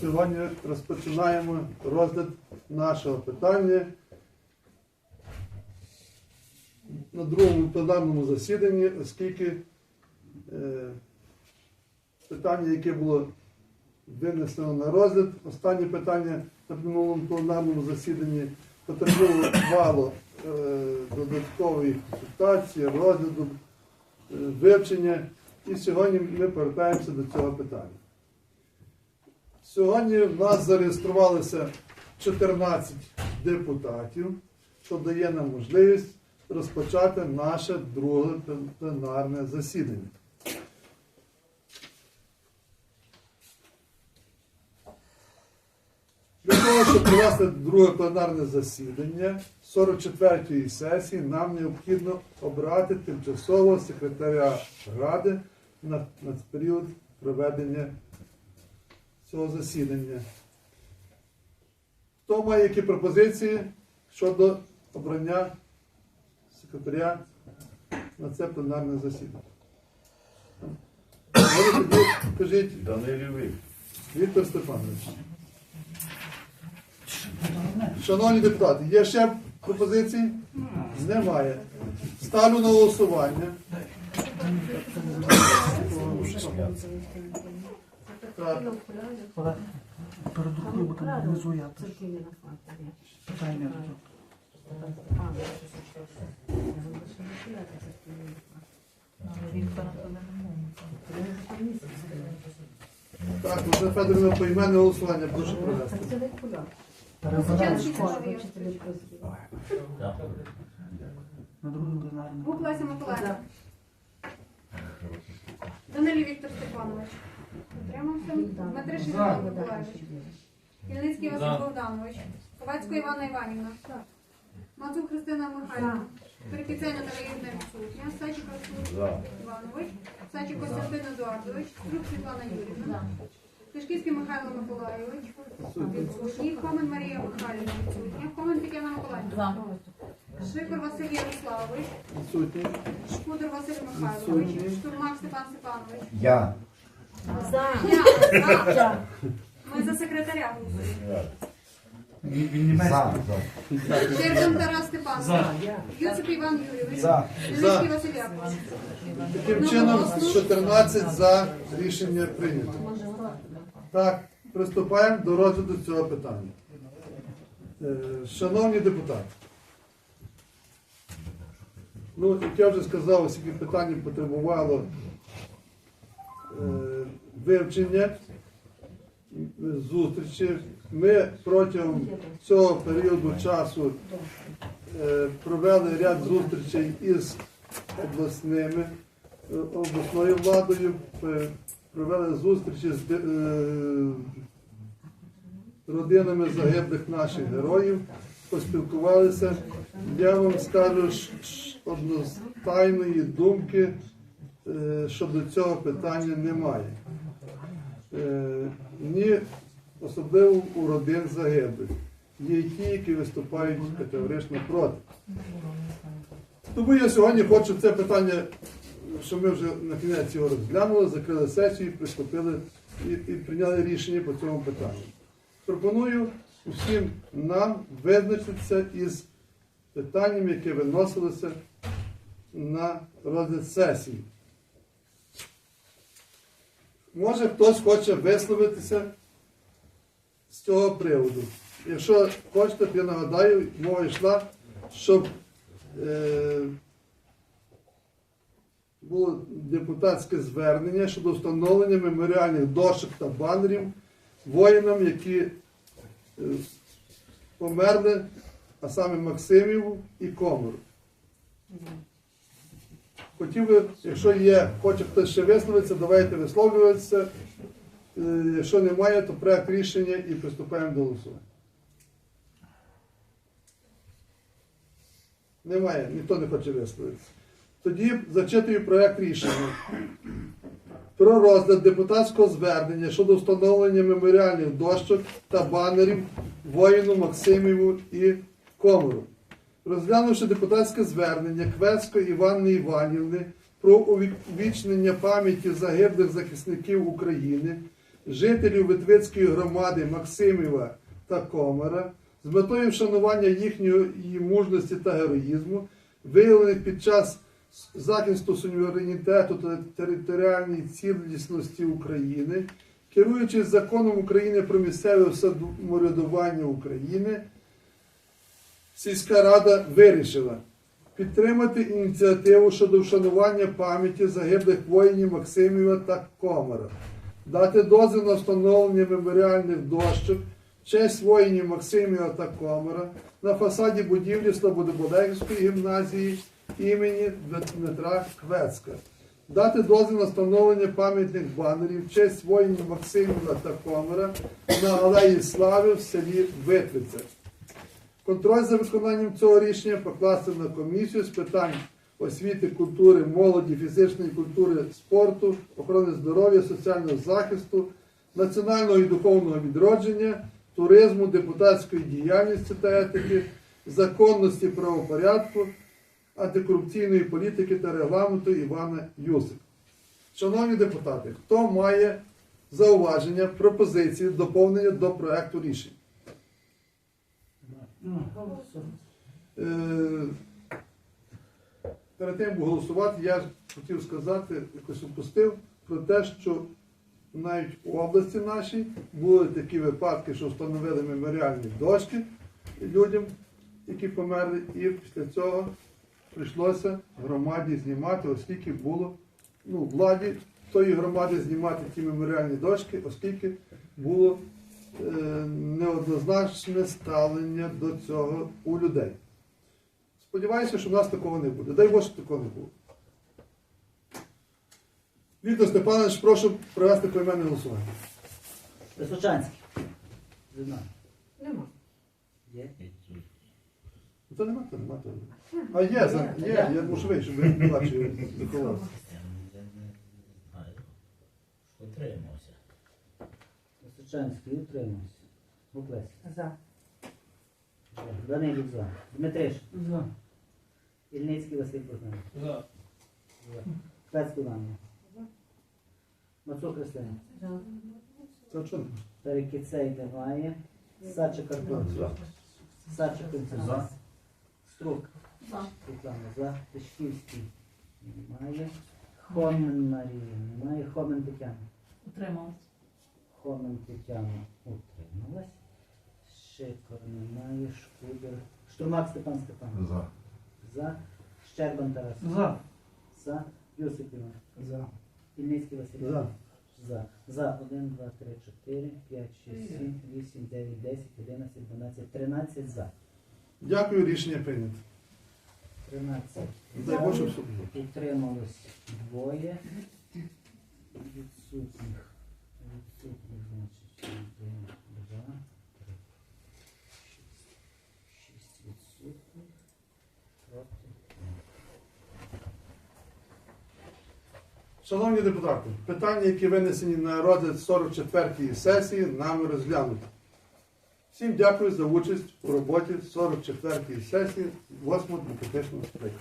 Сьогодні розпочинаємо розгляд нашого питання на другому пленарному засіданні, оскільки е, питання, яке було винесено на розгляд, останнє питання на минулому пленарному засіданні потребувало е, додаткової консультації, розгляду, е, вивчення. І сьогодні ми повертаємося до цього питання. Сьогодні в нас зареєструвалося 14 депутатів, що дає нам можливість розпочати наше друге пленарне засідання. Для того, щоб провести друге пленарне засідання 44-ї сесії, нам необхідно обрати тимчасового секретаря Ради на, на період проведення цього засідання. Хто має які пропозиції щодо обрання секретаря на це пленарне засідання? Тоді кажіть. Віктор Степанович. Шановні депутати, є ще пропозиції? Немає. Ставлю на голосування. Так. Але перед рукою, бо там внизу я теж питання. Так, Олександр Федоровна, поіменне голосування, прошу провести. Перебираєш на другому пленарному. Гук Миколаївна. Данилій Віктор Степанович. Утримався. Дмитриш Іван Миколаївич. Ільницький Василь Богданович. Ковацько Івана Іванівна. Мацук Христина Михайлівна. Перекицяня Дараївна відсутня. Сачик Іванович. Сачик Костянтин Едуардович. Крук Світлана Юрівна. Тишківський Михайло Миколайович. Відсутній. Хомен Марія Михайлівна. Відсутня. Хомен Тетяна Миколаївна. Шикор Василь Ярославович. Відсутні. Шкудер Василь Михайлович, штурмак Степан Степанович. Я. Я, за. Ми за секретаря голосуємо. Він він німецький. Тарас Степанович. Юцик Іван Юрійович. За. Ілицький Василь Яковлевич. Таким чином, 14 за рішення прийнято. Так, приступаємо до розгляду цього питання. Е, Шановні депутати, ну, як я вже сказав, оскільки питання потребувало вивчення, е, зустрічі, ми протягом цього періоду часу е, провели ряд зустрічей із обласними е, обласною владою, е, провели зустрічі з е, родинами загиблих наших героїв, поспілкувалися. Я вам скажу одностайної думки е, щодо цього питання немає. Е, Ні, особливо у родин загиблих. Є ті, які виступають категорично проти. Тому я сьогодні хочу це питання, що ми вже на кінець його розглянули, закрили сесію, приступили і, і прийняли рішення по цьому питанню. Пропоную усім нам визначитися із питанням, яке виносилося на розгляд сесії. Може хтось хоче висловитися з цього приводу. Якщо хочете, я нагадаю, мова йшла, щоб е, було депутатське звернення щодо встановлення меморіальних дошок та банерів воїнам, які е, померли, а саме Максиміву і Комору. Хотів би, якщо є, хоче хтось ще висловитися, давайте висловлюватися. Е, Якщо немає, то проект рішення і приступаємо до голосування. Немає, ніхто не хоче висловитися. Тоді зачитую проект рішення про розгляд депутатського звернення щодо встановлення меморіальних дощок та банерів воїну Максиміву і Комору. Розглянувши депутатське звернення Квецької Іванни Іванівни про увічнення пам'яті загиблих захисників України, жителів Витвицької громади Максимєва та Комара з метою вшанування їхньої мужності та героїзму, виявлених під час захисту суверенітету та територіальної цілісності України, керуючись законом України про місцеве самоврядування України, сільська рада вирішила підтримати ініціативу щодо вшанування пам'яті загиблих воїнів Максимєва та Комара, дати дозвіл на встановлення меморіальних дощок честь воїнів Максимєва та Комара на фасаді будівлі Слободоболегівської гімназії імені Дмитра Квецка. Дати дозвіл на встановлення пам'ятних банерів в честь воїнів Максимєва та Комара на Алеї Слави в селі Витвиця. Контроль за виконанням цього рішення покласти на комісію з питань освіти, культури, молоді, фізичної культури, спорту, охорони здоров'я, соціального захисту, національного і духовного відродження, туризму, депутатської діяльності та етики, законності правопорядку, антикорупційної політики та регламенту Івана Юсик. Шановні депутати, хто має зауваження, пропозиції, доповнення до проекту рішень? Е, Перед тим як голосувати, я хотів сказати, якось упустив про те, що навіть у області нашій були такі випадки, що встановили меморіальні дошки людям, які померли, і після цього прийшлося громаді знімати, оскільки було ну, владі тої громади знімати ті меморіальні дошки, оскільки було неоднозначне ставлення до цього у людей. Сподіваюся, що в нас такого не буде. Дай Боже, такого не було. Віктор Степанович, прошу провести поіменне голосування. Височанський. Зима. Нема. Є. Ну, То нема, то нема, то нема. А є, за- є, я мушу вийти, щоб ви бачили Микола. Утримався. Височанський утримався. Буклес. За. Данилюк за. Дмитриш. За. Ільницький Василь Богданович. За. Пецько Івановна. Мацук Христина. За. Що? Перекіцей немає. Сачик Артур. За. Сачик Константин. За. Струк. За. Світлана за. Тишківський. Немає. Хомен Марія. Немає. Хомен Тетяна. Утрималась. Хомен Тетяна утрималась. Шикор немає. Шкудер. Штурмак Степан Степан. За. За. Щербан Тарас. За. За. Йосип Іван. За. Ільницький Василь. За. За. За. 1, 2, 3, 4, 5, 6, 7, 8, 9, 10, 11, 12, 13 за. Дякую, рішення прийнято. 13. Дай Боже, щоб було. Утрималось двоє. Відсутніх. Шановні депутати, питання, які винесені на розгляд 44-ї сесії, нами розглянуті. Всім дякую за участь у роботі 44-ї сесії 8-го демократичного скликання.